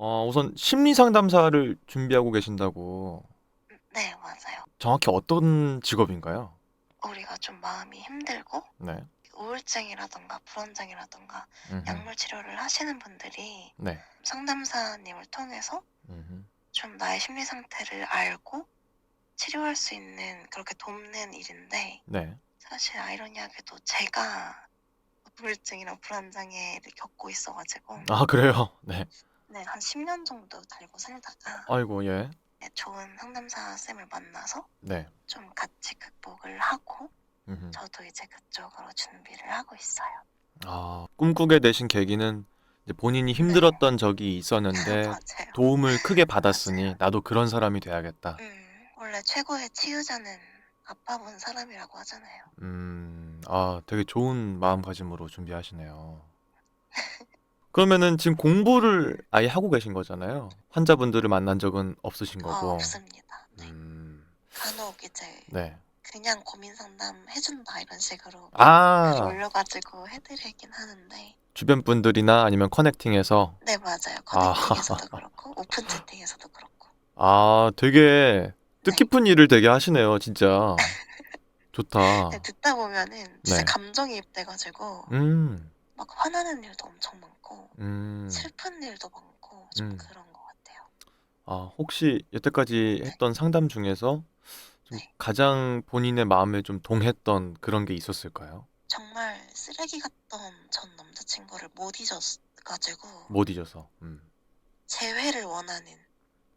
어, 우선 심리 상담사를 준비하고 계신다고 네, 맞아요. 정확히 어떤 직업인가요? 우리가 좀 마음이 힘들고 네. 우울증이라던가 불안증이라던가 음흠. 약물 치료를 하시는 분들이 네. 상담사님을 통해서 음흠. 좀 나의 심리 상태를 알고 치료할 수 있는 그렇게 돕는 일인데 네. 사실 아이러니하게도 제가 우울증이랑 불안장애를 겪고 있어가지고 아, 그래요? 네. 네, 한 10년 정도 달고 살다가 아이고, 예. 네, 좋은 상담사 쌤을 만나서 네. 좀 같이 극복을 하고 음흠. 저도 이제 그쪽으로 준비를 하고 있어요. 아, 꿈꾸게 되신 계기는 이제 본인이 힘들었던 적이 있었는데 맞아요. 도움을 크게 받았으니. 나도 그런 사람이 돼야겠다. 음, 원래 최고의 치유자는 아빠 본 사람이라고 하잖아요. 음, 아, 되게 좋은 마음가짐으로 준비하시네요. 그러면은 지금 공부를 아예 하고 계신 거잖아요. 환자분들을 만난 적은 없으신 어, 거고. 없습니다. 네. 음, 간혹 이제 네. 그냥 고민 상담 해준다 이런 식으로 글 아, 올려가지고 해드리긴 하는데 주변 분들이나 아니면 커넥팅해서 네 맞아요. 아. 커넥팅에서도 그렇고 오픈 채팅에서도 그렇고 아, 되게 뜻깊은 일을 되게 하시네요, 진짜. 좋다. 네, 듣다 보면은 진짜 네. 감정이입돼가지고 음, 막 화나는 일도 엄청 많고 음. 슬픈 일도 많고 좀 음. 그런 것 같아요. 아, 혹시 여태까지 했던 상담 중에서 좀 네. 가장 본인의 마음에 좀 동했던 그런 게 있었을까요? 정말 쓰레기 같던 전 남자친구를 못 잊어가지고 못 잊어서. 음. 재회를 원하는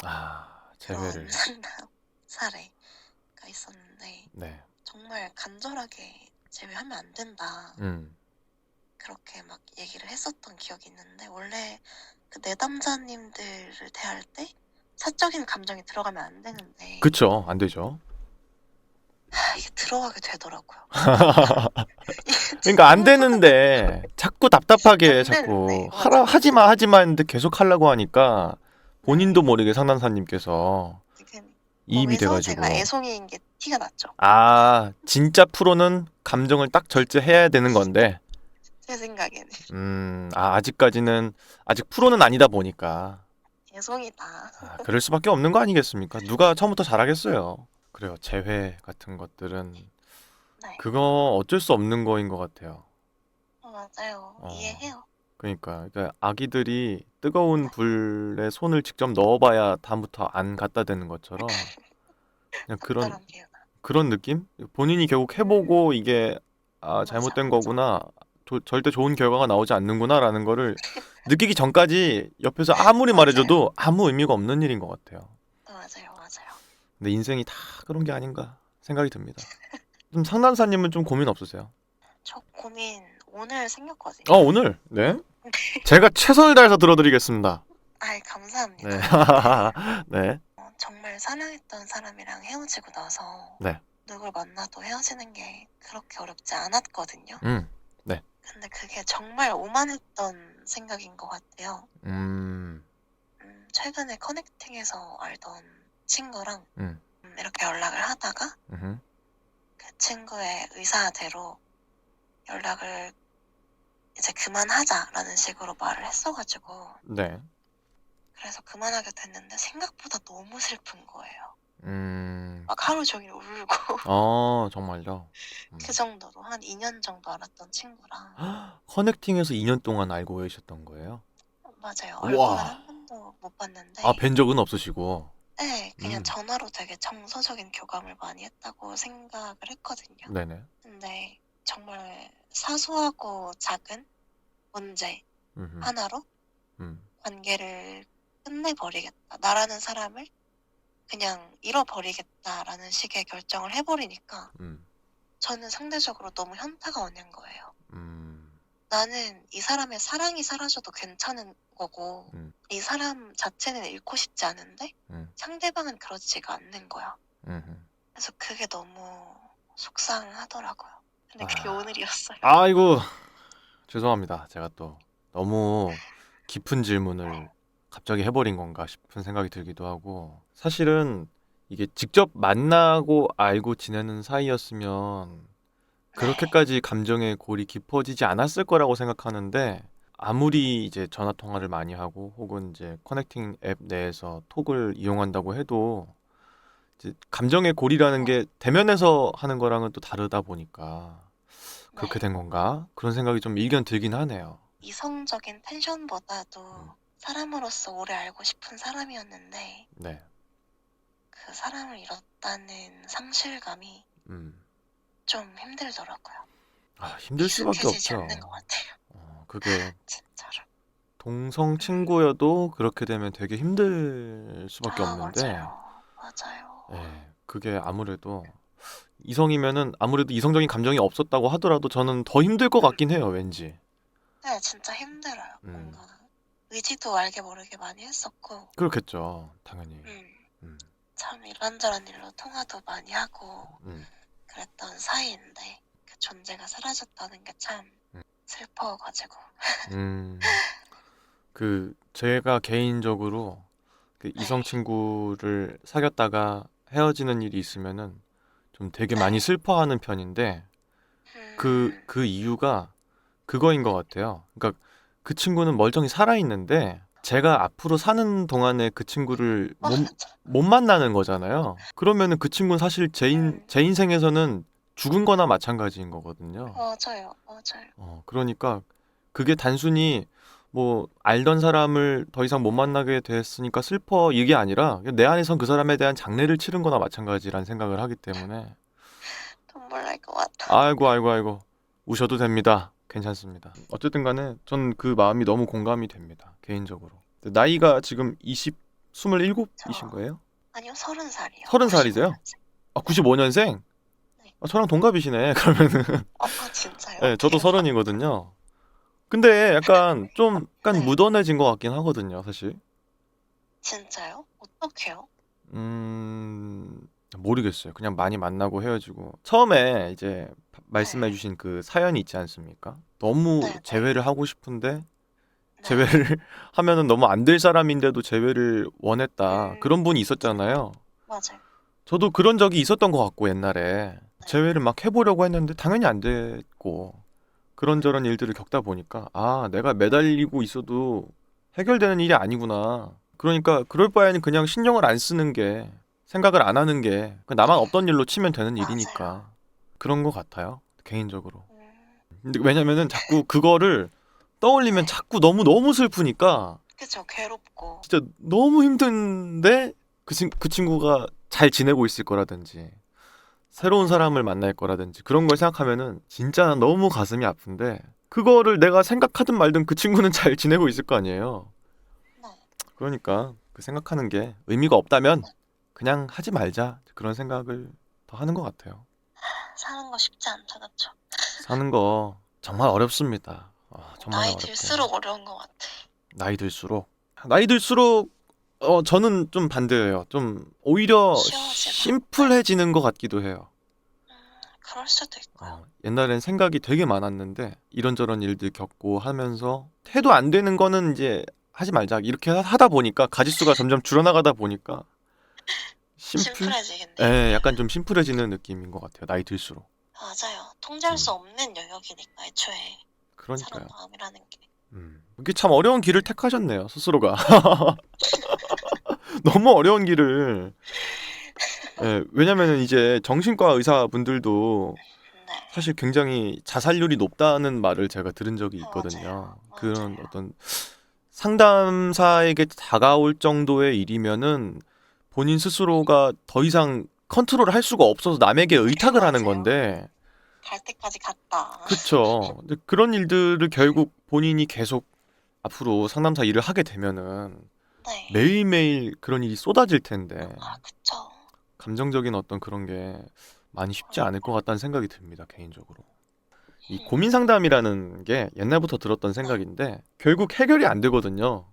아, 그런 재회를. 상담 사례가 있었는데 네. 정말 간절하게 재회하면 안 된다 음. 그렇게 막 얘기를 했었던 기억이 있는데 원래 그 내담자님들을 대할 때 사적인 감정이 들어가면 안 되는데 그쵸. 안 되죠. 하, 이게 들어가게 되더라고요. 그러니까 안 되는데 자꾸 답답하게 안 자꾸 되는데, 하라 맞아. 하지 마 하지 마 했는데 계속 하려고 하니까 본인도 모르게 상담사님께서 이게 이입이 거기서 돼가지고 제가 애송이인 게 티가 났죠. 아 진짜 프로는 감정을 딱 절제해야 되는 건데 제 생각에는 음, 아, 아직까지는 아직 프로는 아니다 보니까 애송이다. 아, 그럴 수밖에 없는 거 아니겠습니까? 누가 처음부터 잘하겠어요. 그래요. 재회 같은 것들은 네, 그거 어쩔 수 없는 거인 것 같아요. 어, 맞아요. 어. 이해해요. 그러니까, 그러니까 아기들이 뜨거운 불에 손을 직접 넣어봐야 다음부터 안 갖다 대는 것처럼 그냥 그런. 그런 느낌? 본인이 결국 해보고 이게 아, 잘못된 맞아. 거구나. 조- 절대 좋은 결과가 나오지 않는구나라는 거를 느끼기 전까지 옆에서 아무리 말해줘도 아무 의미가 없는 일인 것 같아요. 어, 맞아요, 맞아요. 근데 인생이 다 그런 게 아닌가 생각이 듭니다. 좀 상담사님은 좀 고민 없으세요? 저 고민 오늘 생겼거든요. 어, 오늘? 네? 제가 최선을 다해서 들어드리겠습니다. 아이, 감사합니다. 네. 네. 어, 정말 사랑했던 사람이랑 헤어지고 나서 네. 누굴 만나도 헤어지는 게 그렇게 어렵지 않았거든요. 음, 근데 그게 정말 오만했던 생각인 것 같아요. 음, 음, 최근에 커넥팅에서 알던 친구랑 음, 음, 이렇게 연락을 하다가 음, 그 친구의 의사대로 연락을 이제 그만하자라는 식으로 말을 했어가지고 네. 그래서 그만하게 됐는데 생각보다 너무 슬픈 거예요. 음, 막 하루 종일 울고 어, 정말요? 음. 그 정도로 한 2 년 정도 알았던 친구랑 커넥팅에서 2 년 동안 알고 계셨던 거예요? 맞아요. 얼굴은 한 번도 못 봤는데 아, 뵌 적은 없으시고. 네, 그냥 음. 전화로 되게 정서적인 교감을 많이 했다고 생각을 했거든요. 네네. 근데 정말 사소하고 작은 문제 음흠. 하나로 음, 관계를 끝내버리겠다. 나라는 사람을 그냥 잃어버리겠다라는 식의 결정을 해버리니까 음, 저는 상대적으로 너무 현타가 오는 거예요. 음, 나는 이 사람의 사랑이 사라져도 괜찮은 거고 음. 이 사람 자체는 잃고 싶지 않은데 음, 상대방은 그렇지가 않는 거야. 음. 그래서 그게 너무 속상하더라고요. 근데 그게 아. 오늘이었어요. 아이고, 죄송합니다. 제가 또 너무 깊은 질문을 갑자기 해버린 건가 싶은 생각이 들기도 하고. 사실은 이게 직접 만나고 알고 지내는 사이였으면 그렇게까지 감정의 골이 깊어지지 않았을 거라고 생각하는데 아무리 이제 전화 통화를 많이 하고 혹은 이제 커넥팅 앱 내에서 톡을 이용한다고 해도 이제 감정의 골이라는 게 대면에서 하는 거랑은 또 다르다 보니까 그렇게 네. 된 건가? 그런 생각이 좀 일견 들긴 하네요. 이성적인 텐션보다도 음. 사람으로서 오래 알고 싶은 사람이었는데 네. 그 사람을 잃었다는 상실감이 음. 좀 힘들더라고요. 아, 힘들 수밖에 익숙해지지 없죠. 않는 것 같아요. 어, 그게 진짜로. 동성 친구여도 그렇게 되면 되게 힘들 수밖에 아, 없는데 맞아요. 맞아요. 예, 그게 아무래도 이성이면은 아무래도 이성적인 감정이 없었다고 하더라도 저는 더 힘들 것 같긴 해요, 왠지. 네, 진짜 힘들어요. 음. 뭔가 의지도 알게 모르게 많이 했었고, 그렇겠죠, 당연히. 음, 음, 참 이런저런 일로 통화도 많이 하고 음. 그랬던 사이인데 그 존재가 사라졌다는 게참 음. 슬퍼가지고. 음, 그 제가 개인적으로 그 네. 이성 친구를 사귀었다가 헤어지는 일이 있으면은 좀 되게 네. 많이 슬퍼하는 편인데 그 음, 그 이유가 그거인 것 같아요. 그러니까 그 친구는 멀쩡히 살아 있는데 제가 앞으로 사는 동안에 그 친구를 못, 맞아. 못 만나는 거잖아요. 그러면은 그 친구는 사실 제, 인, 음. 제 인생에서는 죽은 거나 마찬가지인 거거든요. 맞아요, 맞아요. 어, 그러니까 그게 단순히 뭐 알던 사람을 더 이상 못 만나게 됐으니까 슬퍼 이게 아니라 내 안에선 그 사람에 대한 장례를 치른 거나 마찬가지란 생각을 하기 때문에 눈물 날것 같아. 아이고 아이고 아이고 우셔도 됩니다. 괜찮습니다. 어쨌든 간에 전 그 마음이 너무 공감이 됩니다. 개인적으로. 나이가 지금 20 27이신 거예요? 아니요, 서른 살이요. 서른 살이세요? 아, 95년생? 네. 아, 저랑 동갑이시네. 그러면은 아, 진짜요? 네, 저도 대박. 서른이거든요. 근데 약간 좀 약간 네. 묻어내진 것 같긴 하거든요, 사실. 진짜요? 어떡해요? 음, 모르겠어요. 그냥 많이 만나고 헤어지고. 처음에 이제 말씀해주신 그 사연이 있지 않습니까? 너무 네, 네. 재회를 하고 싶은데 네. 재회를 하면은 너무 안 될 사람인데도 재회를 원했다. 음. 그런 분이 있었잖아요. 맞아요. 저도 그런 적이 있었던 것 같고 옛날에 재회를 막 해보려고 했는데 당연히 안 됐고 그런저런 일들을 겪다 보니까 아 내가 매달리고 있어도 해결되는 일이 아니구나 그러니까 그럴 바에는 그냥 신경을 안 쓰는 게 생각을 안 하는 게 그 나만 없던 일로 치면 되는 일이니까 그런 것 같아요 개인적으로 음, 근데 왜냐면은 자꾸 그거를 떠올리면 자꾸 너무 너무 슬프니까 그쵸, 괴롭고. 진짜 너무 힘든데 그, 친, 그 친구가 잘 지내고 있을 거라든지 새로운 사람을 만날 거라든지 그런 걸 생각하면은 진짜 너무 가슴이 아픈데 그거를 내가 생각하든 말든 그 친구는 잘 지내고 있을 거 아니에요. 네. 그러니까 그 생각하는 게 의미가 없다면 그냥 하지 말자 그런 생각을 더 하는 것 같아요. 사는 거 쉽지 않죠, 그쵸? 사는 거 정말 어렵습니다. 아, 정말 나이 어렵고. 들수록 어려운 것 같아. 나이 들수록 나이 들수록 어 저는 좀 반대예요. 좀 오히려 쉬워지나? 심플해지는 것 같기도 해요. 음, 그럴 수도 있고요. 어, 옛날엔 생각이 되게 많았는데 이런저런 일들 겪고 하면서 해도 안 되는 거는 이제 하지 말자 이렇게 하- 하다 보니까 가지수가 점점 줄어나가다 보니까 심플 심플해지겠네. 예 약간 좀 심플해지는 느낌인 것 같아요. 나이 들수록 맞아요. 통제할 음. 수 없는 영역이니까 애초에 그러니까요. 사람 마음이라는 게. 음. 이게 참 어려운 길을 택하셨네요, 스스로가. 너무 어려운 길을. 예, 왜냐면은 이제 정신과 의사분들도 네. 사실 굉장히 자살률이 높다는 말을 제가 들은 적이 어, 있거든요. 맞아요. 그런 맞아요. 어떤 상담사에게 다가올 정도의 일이면은 본인 스스로가 더 이상 컨트롤을 할 수가 없어서 남에게 의탁을 하는. 건데 갈 때까지 갔다. 그쵸. 근데 그런 일들을 결국 본인이 계속 앞으로 상담사 일을 하게 되면은 네. 매일매일 그런 일이 쏟아질 텐데 아, 그쵸. 감정적인 어떤 그런 게 많이 쉽지 않을 것 같다는 생각이 듭니다, 개인적으로. 이 고민 상담이라는 게 옛날부터 들었던 생각인데 결국 해결이 안 되거든요.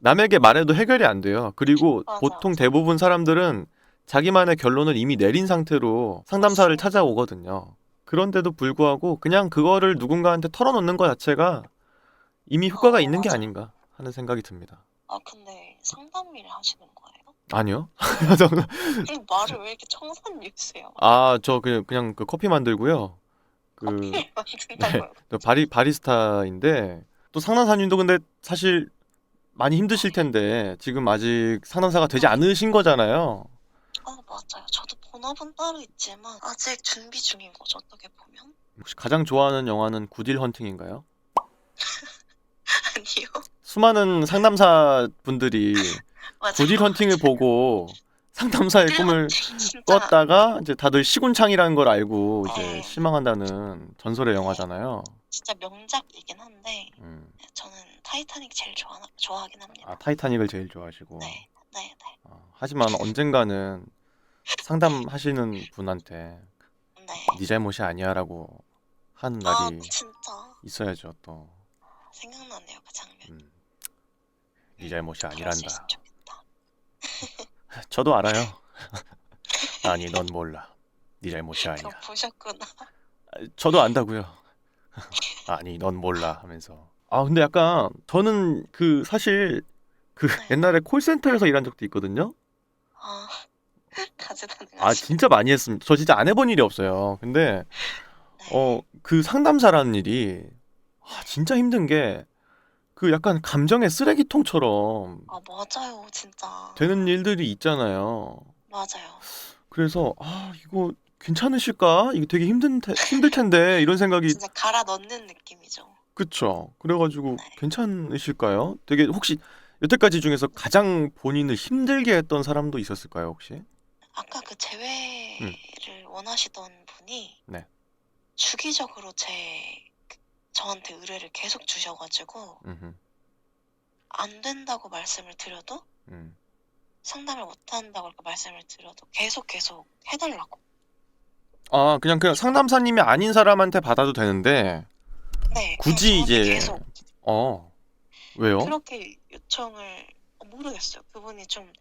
남에게 말해도 해결이 안 돼요. 그리고 맞아, 보통. 대부분 사람들은 자기만의 결론을 이미 내린 상태로 상담사를 찾아오거든요. 그런데도 불구하고 그냥 그거를 누군가한테 털어놓는 것 자체가 이미 효과가 어, 있는 게 맞아. 아닌가 하는 생각이 듭니다. 아, 근데 상담 일을 하시는 거예요? 아니요. 근데 말을 왜 이렇게 청산유세요? 아, 저 그냥 그냥 그 커피 만들고요. 그 커피를 만든다고요? 저 바리 바리스타인데 또 상담사님도 근데 사실 많이 힘드실 텐데 지금 아직 상담사가 되지 않으신 거잖아요. 아 맞아요. 저도 본업은 따로 있지만 아직 준비 중인 거죠. 어떻게 보면 혹시 가장 좋아하는 영화는 굿윌 헌팅인가요? 아니요. 수많은 상담사 분들이 맞아요. 헌팅을 보고 상담사의 꿈을 진짜 꿨다가 이제 다들 시군창이라는 걸 알고 이제 네. 실망한다는 전설의 영화잖아요. 진짜 명작이긴 한데 음. 저는 타이타닉 제일 좋아 좋아하긴 합니다. 아 타이타닉을 제일 좋아하시고. 네, 네, 네, 어, 하지만 언젠가는 상담하시는 분한테 네. 네 잘못이 아니야라고 하는 아 날이 진짜 있어야죠 또. 생각나네요 그 장면. 음. 네 잘못이 그럴 수 아니란다. 있으면 좋겠다. 저도 알아요. 아니 넌 몰라. 네 잘못이 아니야. 보셨구나. 저도 안다고요. 아니 넌 몰라 하면서. 아 근데 약간 저는 그 사실 그 네. 옛날에 콜센터에서 일한 적도 있거든요. 아 아 진짜 많이 했습니다. 저 진짜 안 해본 일이 없어요. 근데 네. 어 그 상담사라는 일이 아, 진짜 힘든 게 그 약간 감정의 쓰레기통처럼 아 맞아요 진짜. 되는 일들이 있잖아요. 맞아요. 그래서 아 이거 괜찮으실까? 이거 되게 힘든 테, 힘들 텐데 이런 생각이 진짜 갈아 넣는 느낌이죠. 그쵸. 그래가지고 네. 괜찮으실까요? 되게 혹시 여태까지 중에서 가장 본인을 힘들게 했던 사람도 있었을까요, 혹시? 아까 그 재회를 원하시던 분이 음. 네. 주기적으로 제 그- 저한테 의뢰를 계속 주셔가지고 음흠. 안 된다고 말씀을 드려도 음. 상담을 못 한다고 이렇게 말씀을 드려도 계속 계속 해달라고. 아, 그냥 그냥 상담사님이 아닌 사람한테 받아도 되는데, 네. 굳이 저한테 이제- 계속 어, 왜요? 그렇게 요청을 어, 모르겠어요. 그분이 좀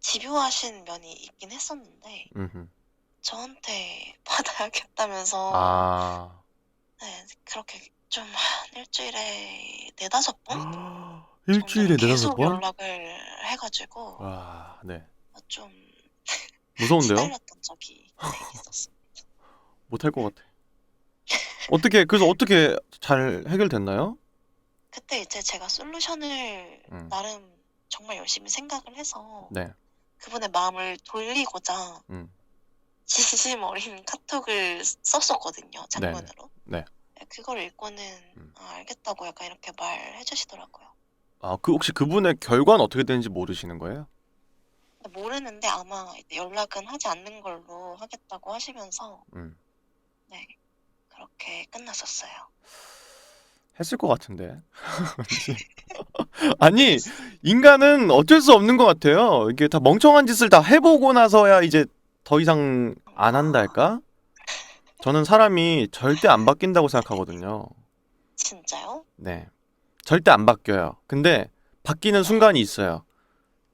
집요하신 면이 있긴 했었는데 음흠. 저한테 받아야겠다면서 아, 네, 그렇게 좀 일주일에 네다섯 번 일주일에 정도 네다섯 번? 연락을 해가지고 와, 네. 좀 무서운데요? 시달렸던 적이 네, 있었어요. 못할 것 같아. 어떻게, 그래서 어떻게 잘 해결됐나요? 그때 이제 제가 솔루션을 음. 나름 정말 열심히 생각을 해서 네. 그분의 마음을 돌리고자 음. 진심 어린 카톡을 썼었거든요 장문으로. 네. 그걸 읽고는 음. 아, 알겠다고 약간 이렇게 말해 주시더라고요. 아, 그 혹시 그분의 결과는 어떻게 되는지 모르시는 거예요? 모르는데 아마 연락은 하지 않는 걸로 하겠다고 하시면서 음. 네 그렇게 끝났었어요. 했을 것 같은데. 아니, 인간은 어쩔 수 없는 것 같아요. 이게 다 멍청한 짓을 다 해보고 나서야 이제 더 이상 안 한달까? 저는 사람이 절대 안 바뀐다고 생각하거든요. 진짜요? 네. 절대 안 바뀌어요. 근데 바뀌는 순간이 있어요.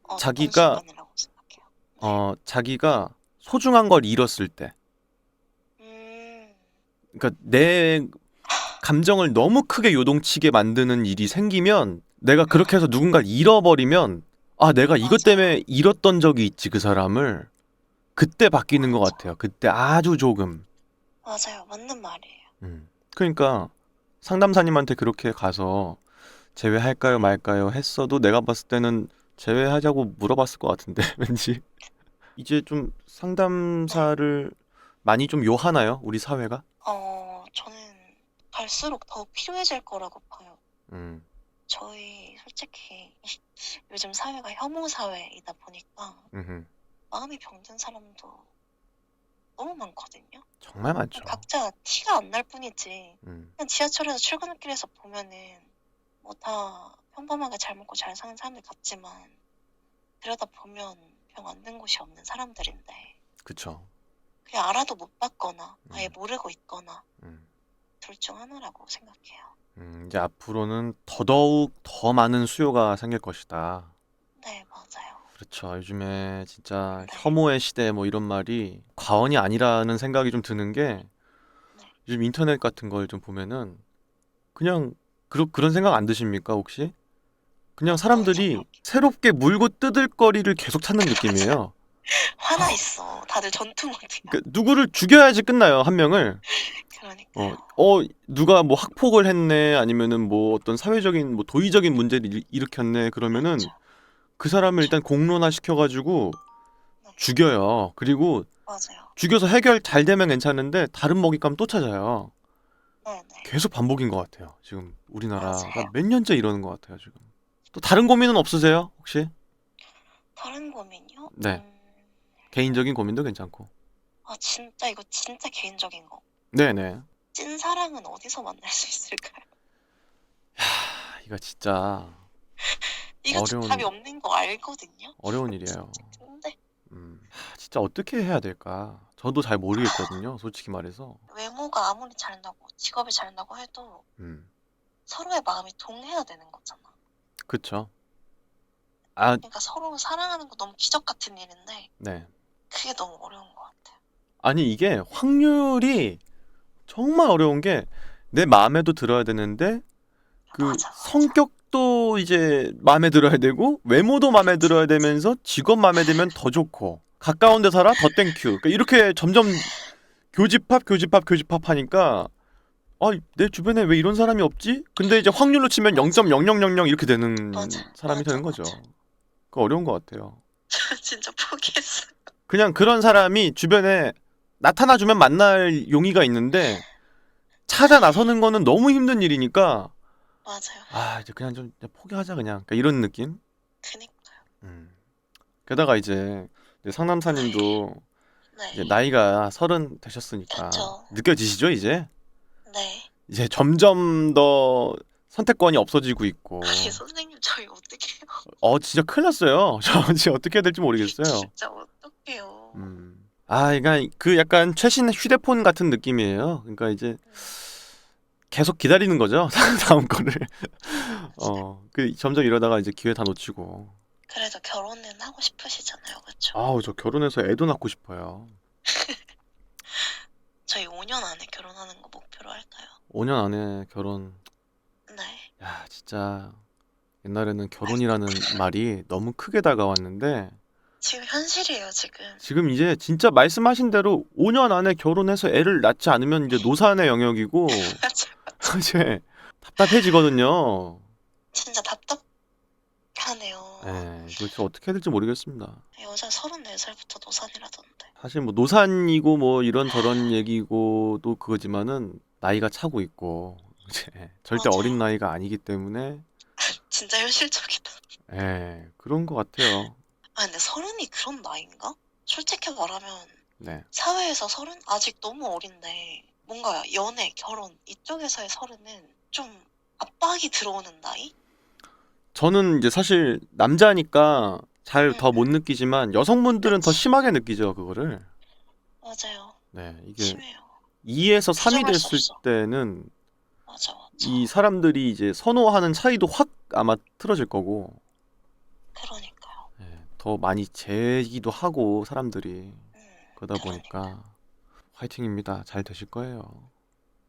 어, 자기가- 어떤 순간이라고 생각해요. 어, 자기가 소중한 걸 잃었을 때. 음, 그러니까 내 감정을 너무 크게 요동치게 만드는 일이 생기면 내가 그렇게 해서 누군가를 잃어버리면 아 내가 이것. 때문에 잃었던 적이 있지 그 사람을 그때 바뀌는 것 같아요 그때 아주 조금 맞아요. 맞는 말이에요. 음. 그러니까 상담사님한테 그렇게 가서 제외할까요 말까요 했어도 내가 봤을 때는 제외하자고 물어봤을 것 같은데 왠지 이제 좀 상담사를 많이 좀 요하나요 우리 사회가? 어, 저는 갈수록 더 필요해질 거라고 봐요. 음. 저희 솔직히 요즘 사회가 혐오 사회이다 보니까 음흠. 마음이 병든 사람도 너무 많거든요. 정말 많죠. 각자 티가 안 날 뿐이지. 음. 그냥 지하철에서 출근길에서 보면은 뭐 다 평범하게 잘 먹고 잘 사는 사람들 같지만 들여다 보면 병 안 든 곳이 없는 사람들인데 그쵸. 그냥 알아도 못 봤거나 아예 음. 모르고 있거나 음. 둘 중 하나라고 생각해요. 음, 이제 앞으로는 더더욱 더 많은 수요가 생길 것이다. 네, 맞아요. 그렇죠. 요즘에 진짜 네. 혐오의 시대 뭐 이런 말이 과언이 아니라는 생각이 좀 드는 게 네. 요즘 인터넷 같은 걸 좀 보면은 그냥 그런 그런 생각 안 드십니까 혹시? 그냥 사람들이 전혀. 새롭게 물고 뜯을 거리를 계속 찾는 느낌이에요. 화나 있어. 다들 전투 모드야. 그 누구를 죽여야지 끝나요 한 명을. 그러니까요. 어, 어 누가 뭐 학폭을 했네 아니면은 뭐 어떤 사회적인 뭐 도의적인 문제를 일- 일으켰네 그러면은. 그 사람을 일단 공론화 시켜가지고 죽여요. 그리고 맞아요. 죽여서 해결 잘 되면 괜찮은데 다른 먹잇감 또 찾아요. 네네. 계속 반복인 것 같아요. 지금 우리나라가 맞아요. 몇 년째 이러는 것 같아요. 지금 또 다른 고민은 없으세요? 혹시 다른 고민이요? 네. 음, 개인적인 고민도 괜찮고. 아 진짜 이거 진짜 개인적인 거. 네네. 찐 사랑은 어디서 만날 수 있을까요? 하, 이거 진짜 이거 어려운- 답이 없는 거 알거든요. 어려운 일이에요. 근데 음, 하, 진짜 어떻게 해야 될까? 저도 잘 모르겠거든요. 솔직히 말해서. 외모가 아무리 잘나고 직업이 잘나고 해도 음, 서로의 마음이 동해야 되는 거잖아. 그쵸. 아, 그러니까 서로 사랑하는 거 너무 기적 같은 일인데 네. 그게 너무 어려운 것 같아요. 아니 이게 확률이 정말 어려운 게 내 마음에도 들어야 되는데 그 맞아, 맞아. 성격도 이제 마음에 들어야 되고 외모도 마음에 들어야 되면서 직업 마음에 들면 더 좋고 가까운 데 살아 더 땡큐 그러니까 이렇게 점점 교집합 교집합 교집합 하니까 아 내 주변에 왜 이런 사람이 없지? 근데 이제 확률로 치면 0.0000 이렇게 되는 맞아, 사람이 맞아, 되는 거죠. 맞아. 그 어려운 것 같아요. 진짜 포기했어. 그냥 그런 사람이 주변에 나타나 주면 만날 용의가 있는데 찾아 나서는 거는 너무 힘든 일이니까 맞아요. 아 이제 그냥 좀 포기하자 그냥 그러니까 이런 느낌. 그니까요. 음. 게다가 이제 내 상남사님도 네. 이제 나이가 서른 되셨으니까 그쵸. 느껴지시죠 이제 네. 이제 점점 더 선택권이 없어지고 있고 아니 선생님 저희 어떻게 해요? 어 진짜 큰일 났어요. 저 이제 어떻게 해야 될지 모르겠어요. 진짜 어떡 해요. 음. 아, 그러니까 그 약간 최신 휴대폰 같은 느낌이에요. 그러니까 이제 계속 기다리는 거죠. 다음 거를. 어, 그 점점 이러다가 이제 기회 다 놓치고. 그래도 결혼은 하고 싶으시잖아요, 그렇죠? 아우, 저 결혼해서 애도 낳고 싶어요. 저희 5년 안에 결혼하는 거 목표로 할까요? 5년 안에 결혼. 네. 야, 진짜 옛날에는 결혼이라는 말이 너무 크게 다가왔는데 지금 현실이에요, 지금. 지금 이제 진짜 말씀하신 대로 5년 안에 결혼해서 애를 낳지 않으면 이제 노산의 영역이고 맞아요. 이제 답답해지거든요. 진짜 답답하네요. 예, 이거 진짜 어떻게 해야 될지 모르겠습니다. 여자 34살부터 노산이라던데. 사실 뭐 노산이고 뭐 이런 저런 얘기고 또 그거지만은 나이가 차고 있고 이제 절대 맞아요. 어린 나이가 아니기 때문에 진짜 현실적이다. 예, 그런 것 같아요. 아, 근데 서른이 그런 나이인가? 솔직히 말하면 네. 사회에서 서른 아직 너무 어린데 뭔가 연애, 결혼 이쪽에서의 서른은 좀 압박이 들어오는 나이? 저는 이제 사실 남자니까 잘 더 못 느끼지만 여성분들은 더 심하게 느끼죠, 그거를. 맞아요. 네, 이게 심해요. 2에서 3이 부정할 수 됐을 없어. 때는 맞아, 맞아. 이 사람들이 이제 선호하는 차이도 확 아마 틀어질 거고 그러니까요. 예, 더 많이 재기도 하고 사람들이 음, 그러다. 보니까 화이팅입니다. 잘 되실 거예요.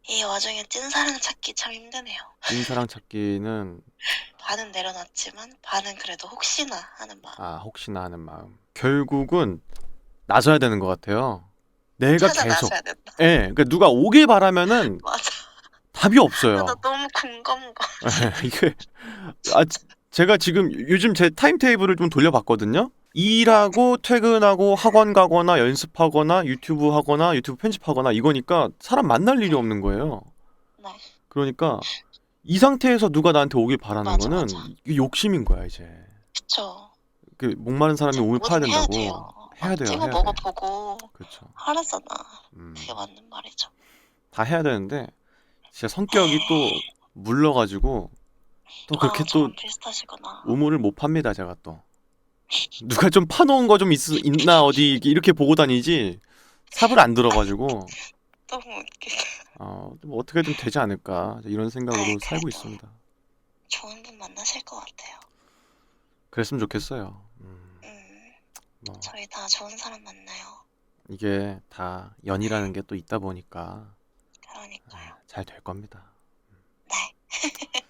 이 와중에 찐사랑 찾기 참 힘드네요. 찐사랑 찾기는 반은 내려놨지만 반은 그래도 혹시나 하는 마음. 아 혹시나 하는 마음. 결국은 나서야 되는 것 같아요. 내가 찾아 계속 나서야 된다. 예, 그러니까 누가 오길 바라면은 맞아. 답이 없어요. 나 너무 공감가. 예, 이게 아 제가 지금 요즘 제 타임 테이블을 좀 돌려봤거든요. 일하고 퇴근하고 학원 가거나 연습하거나 유튜브 하거나 유튜브 편집하거나 이거니까 사람 만날 일이 없는 거예요. 네. 그러니까 이 상태에서 누가 나한테 오길 바라는 맞아, 거는 맞아. 이게 욕심인 거야 이제. 그쵸. 그 목마른 사람이 몸을 파야 뭐든 해야 된다고. 돼요. 해야 돼요, 찍어 해야 돼. 먹어보고 그렇죠. 하라잖아. 음, 그게 맞는 말이죠. 다 해야 되는데 진짜 성격이 또 물러가지고 또 그렇게 아, 또 저랑 비슷하시구나. 우물을 못 팝니다 제가 또. 누가 좀 파놓은 거 좀 있나 어디 이렇게 보고 다니지 삽을 안 들어가지고 너무 웃기다. 어, 뭐 어떻게든 되지 않을까 이런 생각으로 살고. 있습니다. 좋은 분 만나실 것 같아요. 그랬으면 좋겠어요. 음, 음, 뭐 저희 다 좋은 사람 만나요. 이게 다 연이라는 게 또 있다 보니까 그러니까요. 잘 될 겁니다.